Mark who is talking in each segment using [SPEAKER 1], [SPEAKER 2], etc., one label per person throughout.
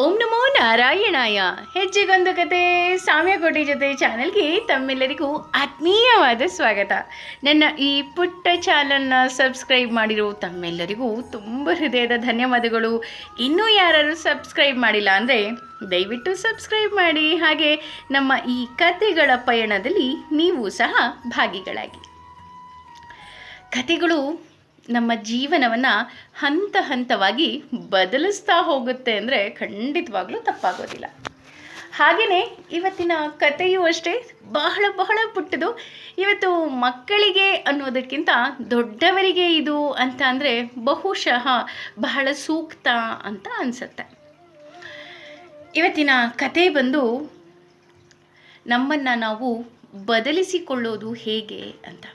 [SPEAKER 1] ಓಂ ನಮೋ ನಾರಾಯಣಾಯ. ಹೆಜ್ಜೆಗೊಂದು ಕತೆ, ಸಾಮ್ಯಕೋಟಿ ಜೊತೆ ಚಾನಲ್ಗೆ ತಮ್ಮೆಲ್ಲರಿಗೂ ಆತ್ಮೀಯವಾದ ಸ್ವಾಗತ. ನನ್ನ ಈ ಪುಟ್ಟ ಚಾನಲ್ನ ಸಬ್ಸ್ಕ್ರೈಬ್ ಮಾಡಿರೋ ತಮ್ಮೆಲ್ಲರಿಗೂ ತುಂಬ ಹೃದಯದ ಧನ್ಯವಾದಗಳು. ಇನ್ನೂ ಯಾರು ಸಬ್ಸ್ಕ್ರೈಬ್ ಮಾಡಿಲ್ಲ ಅಂದರೆ ದಯವಿಟ್ಟು ಸಬ್ಸ್ಕ್ರೈಬ್ ಮಾಡಿ. ಹಾಗೆ ನಮ್ಮ ಈ ಕತೆಗಳ ಪಯಣದಲ್ಲಿ ನೀವು ಸಹ ಭಾಗಿಗಳಾಗಿ. ಕತೆಗಳು ನಮ್ಮ ಜೀವನವನ್ನು ಹಂತ ಹಂತವಾಗಿ ಬದಲಿಸ್ತಾ ಹೋಗುತ್ತೆ ಅಂದರೆ ಖಂಡಿತವಾಗ್ಲೂ ತಪ್ಪಾಗೋದಿಲ್ಲ. ಹಾಗೆಯೇ ಇವತ್ತಿನ ಕಥೆಯೂ ಅಷ್ಟೇ ಬಹಳ ಬಹಳ ಪುಟ್ಟದು. ಇವತ್ತು ಮಕ್ಕಳಿಗೆ ಅನ್ನೋದಕ್ಕಿಂತ ದೊಡ್ಡವರಿಗೆ ಇದು ಅಂತ ಅಂದರೆ ಬಹುಶಃ ಬಹಳ ಸೂಕ್ತ ಅಂತ ಅನಿಸುತ್ತೆ. ಇವತ್ತಿನ ಕತೆ ಬಂದು ನಮ್ಮನ್ನು ನಾವು ಬದಲಿಸಿಕೊಳ್ಳೋದು ಹೇಗೆ ಅಂತ.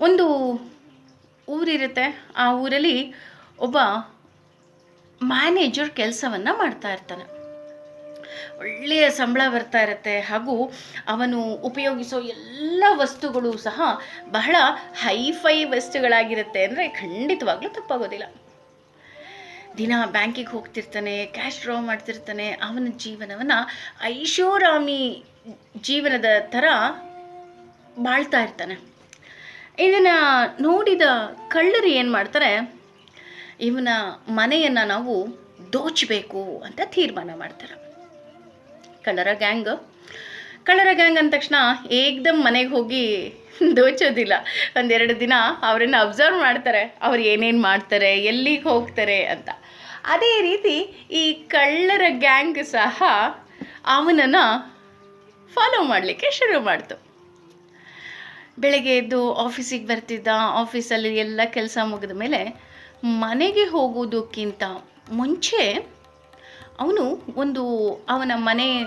[SPEAKER 1] ಒಂದು ಊರಿರುತ್ತೆ. ಆ ಊರಲ್ಲಿ ಒಬ್ಬ ಮ್ಯಾನೇಜರ್ ಕೆಲಸವನ್ನು ಮಾಡ್ತಾ ಇರ್ತಾನೆ. ಒಳ್ಳೆಯ ಸಂಬಳ ಬರ್ತಾ ಇರುತ್ತೆ. ಹಾಗೂ ಅವನು ಉಪಯೋಗಿಸೋ ಎಲ್ಲ ವಸ್ತುಗಳು ಸಹ ಬಹಳ ಹೈಫೈ ವಸ್ತುಗಳಾಗಿರುತ್ತೆ ಅಂದರೆ ಖಂಡಿತವಾಗ್ಲೂ ತಪ್ಪಾಗೋದಿಲ್ಲ. ದಿನ ಬ್ಯಾಂಕಿಗೆ ಹೋಗ್ತಿರ್ತಾನೆ, ಕ್ಯಾಶ್ ಡ್ರಾ ಮಾಡ್ತಿರ್ತಾನೆ. ಅವನ ಜೀವನವನ್ನು ಐಷೋರಾಮಿ ಜೀವನದ ಥರ ಬಾಳ್ತಾ ಇರ್ತಾನೆ. ಇದನ್ನು ನೋಡಿದ ಕಳ್ಳರು ಏನು ಮಾಡ್ತಾರೆ? ಇವನ ಮನೆಯನ್ನು ನಾವು ದೋಚಬೇಕು ಅಂತ ತೀರ್ಮಾನ ಮಾಡ್ತಾರೆ. ಕಳ್ಳರ ಗ್ಯಾಂಗ್. ಕಳ್ಳರ ಗ್ಯಾಂಗ್ ಅಂದ ತಕ್ಷಣ ಏಕ್ದಮ್ ಮನೆಗೆ ಹೋಗಿ ದೋಚೋದಿಲ್ಲ. ಒಂದೆರಡು ದಿನ ಅವರನ್ನು ಅಬ್ಸರ್ವ್ ಮಾಡ್ತಾರೆ. ಅವ್ರು ಏನೇನು ಮಾಡ್ತಾರೆ, ಎಲ್ಲಿಗೆ ಹೋಗ್ತಾರೆ ಅಂತ. ಅದೇ ರೀತಿ ಈ ಕಳ್ಳರ ಗ್ಯಾಂಗ್ ಸಹ ಅವನನ್ನು ಫಾಲೋ ಮಾಡಲಿಕ್ಕೆ ಶುರು ಮಾಡ್ತು. ಬೆಳಗ್ಗೆ ಎದ್ದು ಆಫೀಸಿಗೆ ಬರ್ತಿದ್ದ ಆಫೀಸಲ್ಲಿ ಎಲ್ಲ ಕೆಲಸ ಮುಗಿದ ಮೇಲೆ ಮನೆಗೆ ಹೋಗೋದಕ್ಕಿಂತ ಮುಂಚೆ ಅವನು ಒಂದು, ಅವನ ಮನೆ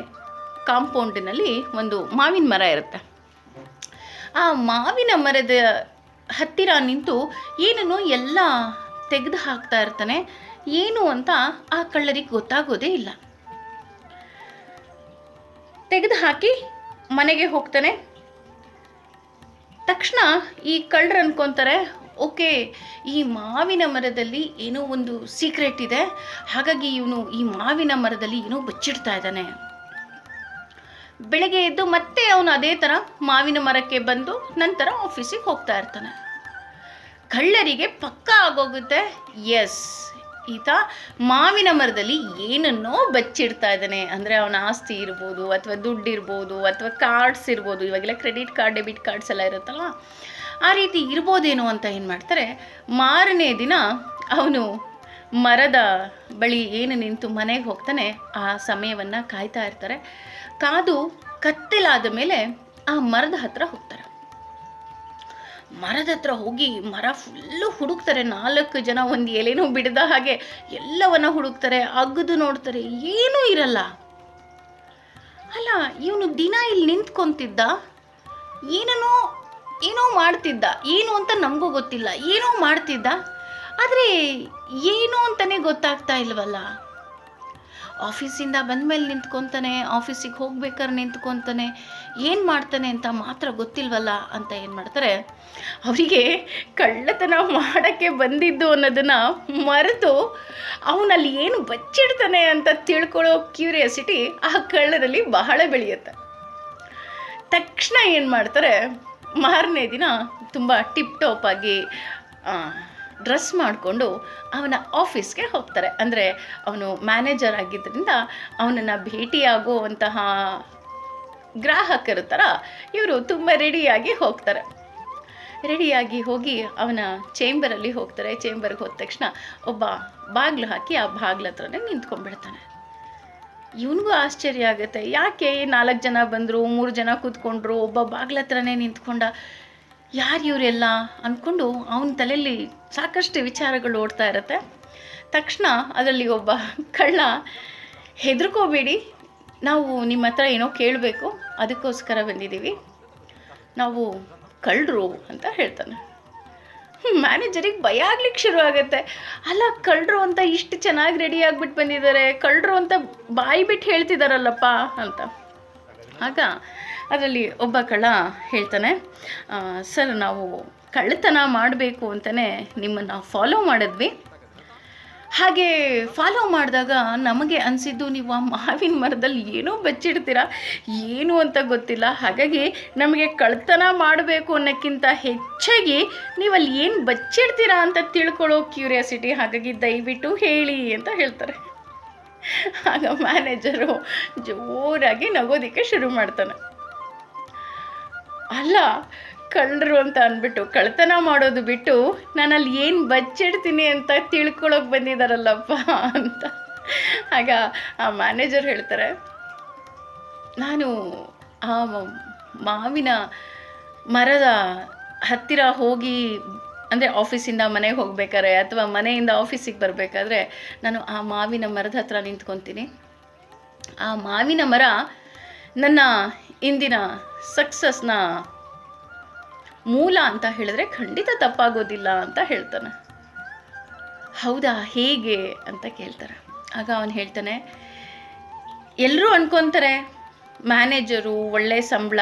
[SPEAKER 1] ಕಾಂಪೌಂಡಿನಲ್ಲಿ ಒಂದು ಮಾವಿನ ಮರ ಇರುತ್ತೆ. ಆ ಮಾವಿನ ಮರದ ಹತ್ತಿರ ನಿಂತು ಏನನ್ನು ಎಲ್ಲ ತೆಗೆದು ಹಾಕ್ತಾ ಇರ್ತಾನೆ, ಏನು ಅಂತ ಆ ಕಳ್ಳರಿಗೆ ಗೊತ್ತಾಗೋದೇ ಇಲ್ಲ. ತೆಗೆದು ಹಾಕಿ ಮನೆಗೆ ಹೋಗ್ತಾನೆ. ತಕ್ಷಣ ಈ ಕಳ್ಳರು ಅನ್ಕೊತಾರೆ, ಓಕೆ, ಈ ಮಾವಿನ ಮರದಲ್ಲಿ ಏನೋ ಒಂದು ಸೀಕ್ರೆಟ್ ಇದೆ. ಹಾಗಾಗಿ ಇವನು ಈ ಮಾವಿನ ಮರದಲ್ಲಿ ಏನೋ ಬಚ್ಚಿಡ್ತಾ ಇದ್ದಾನೆ. ಬೆಳಗ್ಗೆ ಎದ್ದು ಮತ್ತೆ ಅವನು ಅದೇ ಥರ ಮಾವಿನ ಮರಕ್ಕೆ ಬಂದು ನಂತರ ಆಫೀಸಿಗೆ ಹೋಗ್ತಾ ಇರ್ತಾನೆ. ಕಳ್ಳರಿಗೆ ಪಕ್ಕ ಆಗೋಗುತ್ತೆ. ಎಸ್ ಈತ ಮಾವಿನ ಮರದಲ್ಲಿ ಏನನ್ನೋ ಬಚ್ಚಿಡ್ತಾ ಇದ್ದಾನೆ. ಅಂದರೆ ಅವನ ಆಸ್ತಿ ಇರ್ಬೋದು, ಅಥವಾ ದುಡ್ಡು ಇರ್ಬೋದು, ಅಥವಾ ಕಾರ್ಡ್ಸ್ ಇರ್ಬೋದು. ಇವಾಗೆಲ್ಲ ಕ್ರೆಡಿಟ್ ಕಾರ್ಡ್ ಡೆಬಿಟ್ ಕಾರ್ಡ್ಸ್ ಎಲ್ಲ ಇರುತ್ತಲ್ಲ? ಆ ರೀತಿ ಇರ್ಬೋದೇನೋ ಅಂತ ಏನು ಮಾಡ್ತಾರೆ? ಮಾರನೇ ದಿನ ಅವನು ಮರದ ಬಳಿ ಏನು ನಿಂತು ಮನೆಗೆ ಹೋಗ್ತಾನೆ. ಆ ಸಮಯವನ್ನು ಕಾಯ್ತಾ ಇರ್ತಾರೆ. ಕಾದು ಕತ್ತಲಾದ ಮೇಲೆ ಆ ಮರದ ಹತ್ರ ಹೋಗ್ತಾರೆ. ಮರದ ಹತ್ರ ಹೋಗಿ ಮರ ಫುಲ್ಲು ಹುಡುಕ್ತಾರೆ. ನಾಲ್ಕು ಜನ ಒಂದು ಎಲೆನೂ ಬಿಡದ ಹಾಗೆ ಎಲ್ಲವನ್ನ ಹುಡುಕ್ತಾರೆ, ಅಗ್ದು ನೋಡ್ತಾರೆ, ಏನೂ ಇರಲ್ಲ. ಅಲ್ಲ, ಇವನು ದಿನ ಇಲ್ಲಿ ನಿಂತ್ಕೊಂತಿದ್ದ? ಏನನೋ, ಏನೋ ಮಾಡ್ತಿದ್ದ. ಏನು ಅಂತ ನಮಗೂ ಗೊತ್ತಿಲ್ಲ. ಏನೋ ಮಾಡ್ತಿದ್ದ. ಆದರೆ, ಏನು ಅಂತಲೇ ಗೊತ್ತಾಗ್ತಾ ಇಲ್ವಲ್ಲ? ಆಫೀಸಿಂದ ಬಂದಮೇಲೆ ನಿಂತ್ಕೊತಾನೆ, ಆಫೀಸಿಗೆ ಹೋಗ್ಬೇಕಾದ್ರೆ ನಿಂತ್ಕೊತಾನೆ, ಏನು ಮಾಡ್ತಾನೆ ಅಂತ ಮಾತ್ರ ಗೊತ್ತಿಲ್ವಲ್ಲ ಅಂತ ಏನು ಮಾಡ್ತಾರೆ? ಅವರಿಗೆ ಕಳ್ಳತನ ಮಾಡೋಕ್ಕೆ ಬಂದಿದ್ದು ಅನ್ನೋದನ್ನು ಮರೆತು ಅವನಲ್ಲಿ ಏನು ಬಚ್ಚಿಡ್ತಾನೆ ಅಂತ ತಿಳ್ಕೊಳ್ಳೋ ಕ್ಯೂರಿಯಾಸಿಟಿ ಆ ಕಳ್ಳರಲ್ಲಿ ಬಹಳ ಬೆಳೆಯುತ್ತೆ. ತಕ್ಷಣ ಏನು ಮಾಡ್ತಾರೆ? ಮಾರನೇ ದಿನ ತುಂಬ ಟಿಪ್ ಟಾಪ್ ಆಗಿ ಡ್ರೆಸ್ ಮಾಡಿಕೊಂಡು ಅವನ ಆಫೀಸ್ಗೆ ಹೋಗ್ತಾರೆ. ಅಂದರೆ ಅವನು ಮ್ಯಾನೇಜರ್ ಆಗಿದ್ದರಿಂದ ಅವನನ್ನು ಭೇಟಿಯಾಗುವಂತಹ ಗ್ರಾಹಕರ ಥರ ಇವರು ತುಂಬ ರೆಡಿಯಾಗಿ ಹೋಗ್ತಾರೆ. ರೆಡಿಯಾಗಿ ಹೋಗಿ ಅವನ ಚೇಂಬರಲ್ಲಿ ಹೋಗ್ತಾರೆ. ಚೇಂಬರ್ಗೆ ಹೋದ ತಕ್ಷಣ ಒಬ್ಬ ಬಾಗಿಲು ಹಾಕಿ ಆ ಬಾಗ್ಲ ಹತ್ರನೇ ನಿಂತ್ಕೊಂಡ್ಬಿಡ್ತಾನೆ. ಇವನಿಗೂ ಆಶ್ಚರ್ಯ ಆಗುತ್ತೆ. ಯಾಕೆ ನಾಲ್ಕು ಜನ ಬಂದರು, ಮೂರು ಜನ ಕೂತ್ಕೊಂಡ್ರು, ಒಬ್ಬ ಬಾಗ್ಲ ಹತ್ರನೇ ನಿಂತ್ಕೊಂಡ? ಯಾರು ಇವರೆಲ್ಲ ಅಂದ್ಕೊಂಡು ಅವನ ತಲೆಯಲ್ಲಿ ಸಾಕಷ್ಟು ವಿಚಾರಗಳು ಓಡ್ತಾ ಇರುತ್ತೆ. ತಕ್ಷಣ ಅದರಲ್ಲಿ ಒಬ್ಬ ಕಳ್ಳ, ಹೆದರ್ಕೋಬೇಡಿ, ನಾವು ನಿಮ್ಮ ಹತ್ರ ಏನೋ ಕೇಳಬೇಕು, ಅದಕ್ಕೋಸ್ಕರ ಬಂದಿದ್ದೀವಿ. ನಾವು ಕಳ್ಳರು ಅಂತ ಹೇಳ್ತಾನೆ. ಮ್ಯಾನೇಜರಿಗೆ ಭಯ ಆಗ್ಲಿಕ್ಕೆ ಶುರು ಆಗುತ್ತೆ. ಅಲ್ಲ ಕಳ್ಳರು ಅಂತ ಇಷ್ಟು ಚೆನ್ನಾಗಿ ರೆಡಿ ಆಗಿಬಿಟ್ಟು ಬಂದಿದ್ದಾರೆ ಕಳ್ಳರು ಅಂತ ಬಾಯಿ ಬಿಟ್ಟು ಹೇಳ್ತಿದ್ದಾರಲ್ಲಪ್ಪ ಅಂತ. ಆಗ ಅದರಲ್ಲಿ ಒಬ್ಬ ಕಳ ಹೇಳ್ತಾನೆ ಸರ್, ನಾವು ಕಳ್ಳತನ ಮಾಡಬೇಕು ಅಂತಲೇ ನಿಮ್ಮನ್ನು ಫಾಲೋ ಮಾಡಿದ್ವಿ. ಹಾಗೆ ಫಾಲೋ ಮಾಡಿದಾಗ ನಮಗೆ ಅನಿಸಿದ್ದು ನೀವು ಆ ಮಾವಿನ ಮರದಲ್ಲಿ ಏನೋ ಬಚ್ಚಿಡ್ತೀರಾ, ಏನು ಅಂತ ಗೊತ್ತಿಲ್ಲ. ಹಾಗಾಗಿ ನಮಗೆ ಕಳ್ತನ ಮಾಡಬೇಕು ಅನ್ನೋಕ್ಕಿಂತ ಹೆಚ್ಚಾಗಿ ನೀವಲ್ಲಿ ಏನು ಬಚ್ಚಿಡ್ತೀರಾ ಅಂತ ತಿಳ್ಕೊಳ್ಳೋ ಕ್ಯೂರಿಯಾಸಿಟಿ, ಹಾಗಾಗಿ ದಯವಿಟ್ಟು ಹೇಳಿ ಅಂತ ಹೇಳ್ತಾರೆ. ಆಗ ಮ್ಯಾನೇಜರು ಜೋರಾಗಿ ನಗೋದಕ್ಕೆ ಶುರು ಮಾಡ್ತಾನೆ. ಅಲ್ಲ, ಕಳ್ಳರು ಅಂತ ಅಂದ್ಬಿಟ್ಟು ಕಳ್ತನ ಮಾಡೋದು ಬಿಟ್ಟು ನಾನು ಅಲ್ಲಿ ಏನು ಬಚ್ಚಿಡ್ತೀನಿ ಅಂತ ತಿಳ್ಕೊಳ್ಳೋಕೆ ಬಂದಿದ್ದಾರಲ್ಲಪ್ಪ ಅಂತ. ಆಗ ಆ ಮ್ಯಾನೇಜರ್ ಹೇಳ್ತಾರೆ, ನಾನು ಆ ಮಾವಿನ ಮರದ ಹತ್ತಿರ ಹೋಗಿ ಅಂದರೆ ಆಫೀಸಿಂದ ಮನೆಗೆ ಹೋಗಬೇಕಾದ್ರೆ ಅಥವಾ ಮನೆಯಿಂದ ಆಫೀಸಿಗೆ ಬರಬೇಕಾದ್ರೆ ನಾನು ಆ ಮಾವಿನ ಮರದ ಹತ್ರ ನಿಂತ್ಕೊತೀನಿ. ಆ ಮಾವಿನ ಮರ ನನ್ನ ಇಂದಿನ ಸಕ್ಸಸ್ನ ಮೂಲ ಅಂತ ಹೇಳಿದ್ರೆ ಖಂಡಿತ ತಪ್ಪಾಗೋದಿಲ್ಲ ಅಂತ ಹೇಳ್ತಾನೆ. ಹೌದಾ, ಹೇಗೆ ಅಂತ ಕೇಳ್ತಾರೆ. ಆಗ ಅವನು ಹೇಳ್ತಾನೆ ಎಲ್ಲರೂ ಅನ್ಕೊತಾರೆ ಮ್ಯಾನೇಜರು, ಒಳ್ಳೆ ಸಂಬಳ,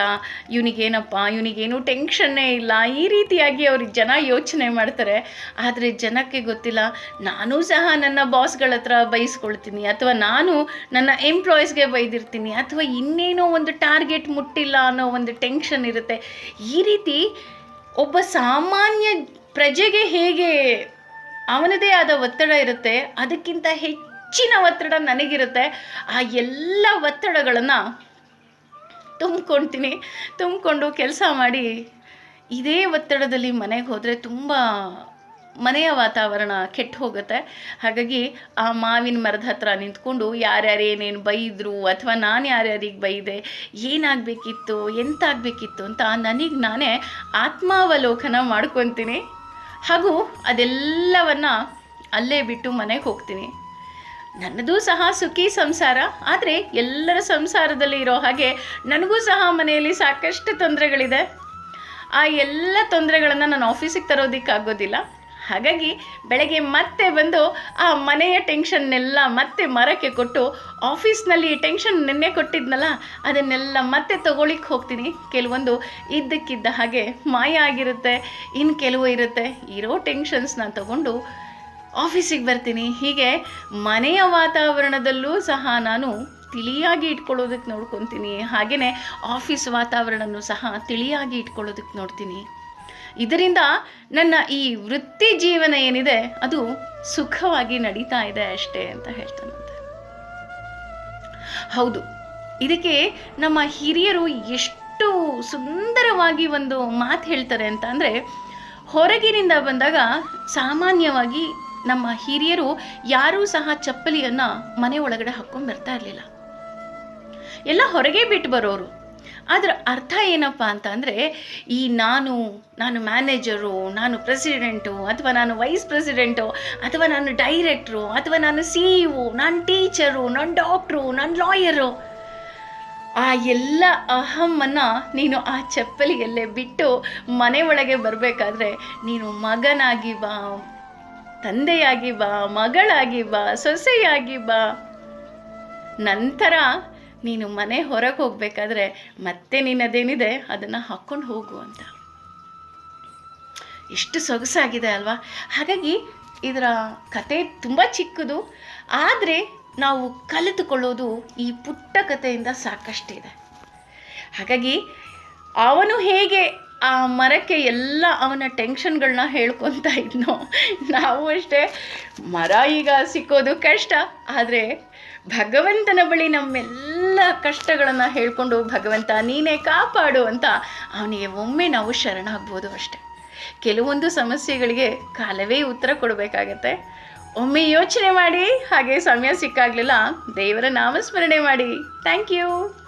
[SPEAKER 1] ಇವನಿಗೇನಪ್ಪ, ಇವನಿಗೇನು ಟೆನ್ಷನ್ನೇ ಇಲ್ಲ, ಈ ರೀತಿಯಾಗಿ ಅವ್ರಿಗೆ ಜನ ಯೋಚನೆ ಮಾಡ್ತಾರೆ. ಆದರೆ ಜನಕ್ಕೆ ಗೊತ್ತಿಲ್ಲ, ನಾನು ಸಹ ನನ್ನ ಬಾಸ್ಗಳ ಹತ್ರ ಬೈಸ್ಕೊಳ್ತೀನಿ, ಅಥವಾ ನಾನು ನನ್ನ ಎಂಪ್ಲಾಯೀಸ್ಗೆ ಬೈದಿರ್ತೀನಿ, ಅಥವಾ ಇನ್ನೇನೋ ಒಂದು ಟಾರ್ಗೆಟ್ ಮುಟ್ಟಿಲ್ಲ ಅನ್ನೋ ಒಂದು ಟೆನ್ಷನ್ ಇರುತ್ತೆ. ಈ ರೀತಿ ಒಬ್ಬ ಸಾಮಾನ್ಯ ಪ್ರಜೆಗೆ ಹೇಗೆ ಅವನದೇ ಆದ ಒತ್ತಡ ಇರುತ್ತೆ, ಅದಕ್ಕಿಂತ ಹೆಚ್ಚಿನ ಒತ್ತಡ ನನಗಿರುತ್ತೆ. ಆ ಎಲ್ಲ ಒತ್ತಡಗಳನ್ನು ತುಂಬ್ಕೊಳ್ತೀನಿ ತುಂಬಿಕೊಂಡು ಕೆಲಸ ಮಾಡಿ ಇದೇ ಒತ್ತಡದಲ್ಲಿ ಮನೆಗೆ ಹೋದರೆ ತುಂಬ ಮನೆಯ ವಾತಾವರಣ ಕೆಟ್ಟು ಹೋಗುತ್ತೆ. ಹಾಗಾಗಿ ಆ ಮಾವಿನ ಮರದ ಹತ್ರ ನಿಂತ್ಕೊಂಡು ಯಾರ್ಯಾರು ಏನೇನು ಬೈದರು ಅಥವಾ ನಾನು ಯಾರ್ಯಾರಿಗೆ ಬೈದೆ, ಏನಾಗಬೇಕಿತ್ತು, ಎಂತಾಗಬೇಕಿತ್ತು ಅಂತ ನನಗೆ ನಾನೇ ಆತ್ಮಾವಲೋಕನ ಮಾಡ್ಕೊತೀನಿ. ಹಾಗೂ ಅದೆಲ್ಲವನ್ನು ಅಲ್ಲೇ ಬಿಟ್ಟು ಮನೆಗೆ ಹೋಗ್ತೀನಿ. ನನ್ನದು ಸಹ ಸುಖಿ ಸಂಸಾರ, ಆದರೆ ಎಲ್ಲರ ಸಂಸಾರದಲ್ಲಿ ಇರೋ ಹಾಗೆ ನನಗೂ ಸಹ ಮನೆಯಲ್ಲಿ ಸಾಕಷ್ಟು ತೊಂದರೆಗಳಿದೆ. ಆ ಎಲ್ಲ ತೊಂದರೆಗಳನ್ನು ನಾನು ಆಫೀಸಿಗೆ ತರೋದಕ್ಕಾಗೋದಿಲ್ಲ. ಹಾಗಾಗಿ ಬೆಳಗ್ಗೆ ಮತ್ತೆ ಬಂದು ಆ ಮನೆಯ ಟೆನ್ಷನ್ನೆಲ್ಲ ಮತ್ತೆ ಮರಕ್ಕೆ ಕೊಟ್ಟು ಆಫೀಸ್ನಲ್ಲಿ ಟೆನ್ಷನ್ ನಿನ್ನೆ ಕೊಟ್ಟಿದ್ನಲ್ಲ, ಅದನ್ನೆಲ್ಲ ಮತ್ತೆ ತಗೊಳ್ಳಿಕ್ಕೆ ಹೋಗ್ತೀನಿ. ಕೆಲವೊಂದು ಇದ್ದಕ್ಕಿದ್ದ ಹಾಗೆ ಮಾಯ ಆಗಿರುತ್ತೆ ಇನ್ನು ಕೆಲವು ಇರುತ್ತೆ. ಇರೋ ಟೆನ್ಷನ್ಸ್ನ ತಗೊಂಡು ಆಫೀಸಿಗೆ ಬರ್ತೀನಿ. ಹೀಗೆ ಮನೆಯ ವಾತಾವರಣದಲ್ಲೂ ಸಹ ನಾನು ತಿಳಿಯಾಗಿ ಇಟ್ಕೊಳ್ಳೋದಕ್ಕೆ ನೋಡ್ಕೊತೀನಿ. ಹಾಗೆಯೇ ಆಫೀಸ್ ವಾತಾವರಣನೂ ಸಹ ತಿಳಿಯಾಗಿ ಇಟ್ಕೊಳ್ಳೋದಕ್ಕೆ ನೋಡ್ತೀನಿ. ಇದರಿಂದ ನನ್ನ ಈ ವೃತ್ತಿ ಜೀವನ ಏನಿದೆ, ಅದು ಸುಖವಾಗಿ ನಡೀತಾ ಇದೆ ಅಷ್ಟೇ ಅಂತ ಹೇಳ್ತಾನಂತೆ ಹೌದು. ಇದಕ್ಕೆ ನಮ್ಮ ಹಿರಿಯರು ಎಷ್ಟು ಸುಂದರವಾಗಿ ಒಂದು ಮಾತು ಹೇಳ್ತಾರೆ ಅಂತ ಅಂದರೆ, ಹೊರಗಿನಿಂದ ಬಂದಾಗ ಸಾಮಾನ್ಯವಾಗಿ ನಮ್ಮ ಹಿರಿಯರು ಯಾರೂ ಸಹ ಚಪ್ಪಲಿಯನ್ನು ಮನೆ ಒಳಗಡೆ ಹಾಕ್ಕೊಂಡು ಬರ್ತಾ ಇರಲಿಲ್ಲ. ಎಲ್ಲ ಹೊರಗೆ ಬಿಟ್ಟು ಬರೋರು. ಅದರ ಅರ್ಥ ಏನಪ್ಪ ಅಂತ ಅಂದರೆ, ಈ ನಾನು ನಾನು ಮ್ಯಾನೇಜರು ನಾನು ಪ್ರೆಸಿಡೆಂಟು ಅಥವಾ ನಾನು ವೈಸ್ ಪ್ರೆಸಿಡೆಂಟು ಅಥವಾ ನಾನು ಡೈರೆಕ್ಟ್ರು ಅಥವಾ ನಾನು ಸಿ ಇ ನಾನು ಟೀಚರು ನಾನು ಡಾಕ್ಟ್ರು ನಾನು ಲಾಯರು ಆ ಎಲ್ಲ ಅಹಮ್ಮನ್ನು ನೀನು ಆ ಚಪ್ಪಲಿಗೆಲ್ಲೇ ಬಿಟ್ಟು ಮನೆ ಒಳಗೆ ಬರಬೇಕಾದ್ರೆ ನೀನು ಮಗನಾಗಿ ಬಾ ತಂದೆಯಾಗಿ ಬಾ, ಮಗಳಾಗಿ ಬಾ, ಸೊಸೆಯಾಗಿ ಬಾ. ನಂತರ ನೀನು ಮನೆ ಹೊರಗೆ ಹೋಗಬೇಕಾದ್ರೆ ಮತ್ತೆ ನಿನ್ನದೇನಿದೆ? ಅದನ್ನು ಹಾಕ್ಕೊಂಡು ಹೋಗು ಅಂತ. ಎಷ್ಟು ಸೊಗಸಾಗಿದೆ ಅಲ್ವಾ? ಹಾಗಾಗಿ ಇದರ ಕತೆ ತುಂಬ ಚಿಕ್ಕದು. ಆದರೆ ನಾವು ಕಲಿತುಕೊಳ್ಳೋದು ಈ ಪುಟ್ಟ ಕಥೆಯಿಂದ ಸಾಕಷ್ಟಿದೆ. ಹಾಗಾಗಿ ಅವನು ಹೇಗೆ ಆ ಮರಕ್ಕೆ ಎಲ್ಲ ಅವನ ಟೆನ್ಷನ್ಗಳನ್ನ ಹೇಳ್ಕೊತಾ ಇದ್ನೋ. ನಾವು ಅಷ್ಟೇ, ಮರ ಈಗ ಸಿಕ್ಕೋದು ಕಷ್ಟ. ಆದರೆ ಭಗವಂತನ ಬಳಿ ನಮ್ಮೆಲ್ಲ ಕಷ್ಟಗಳನ್ನು ಹೇಳ್ಕೊಂಡು, ಭಗವಂತ ನೀನೇ ಕಾಪಾಡು ಅಂತ ಅವನಿಗೆ ಒಮ್ಮೆ ನಾವು ಶರಣಾಗ್ಬೋದು ಅಷ್ಟೆ. ಕೆಲವೊಂದು ಸಮಸ್ಯೆಗಳಿಗೆ ಕಾಲವೇ ಉತ್ತರ ಕೊಡಬೇಕಾಗತ್ತೆ. ಒಮ್ಮೆ ಯೋಚನೆ ಮಾಡಿ, ಹಾಗೆ ಸಮಯ ಸಿಕ್ಕಾಗಲಿಲ್ಲ, ದೇವರ ನಾಮಸ್ಮರಣೆ ಮಾಡಿ. Thank you.